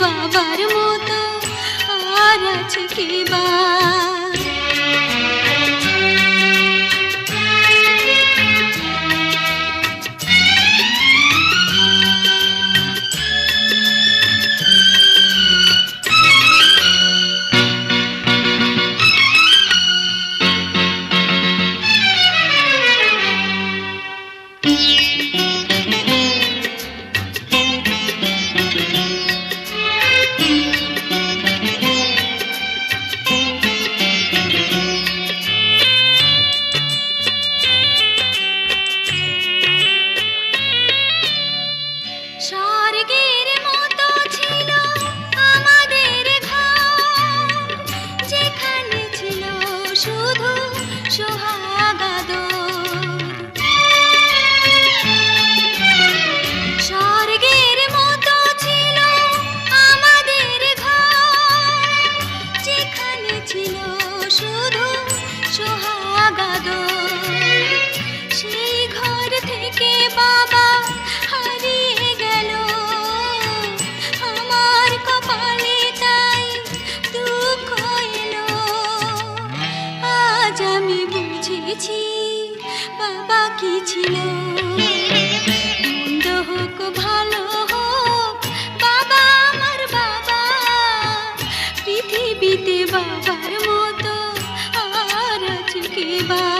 বাবার মতো আর আছে কি বা বুঝেছি বাবা কি ছিল? ভালো বাবা আমার বাবা। পৃথিবীতে বাবার মতো আর আজকে বা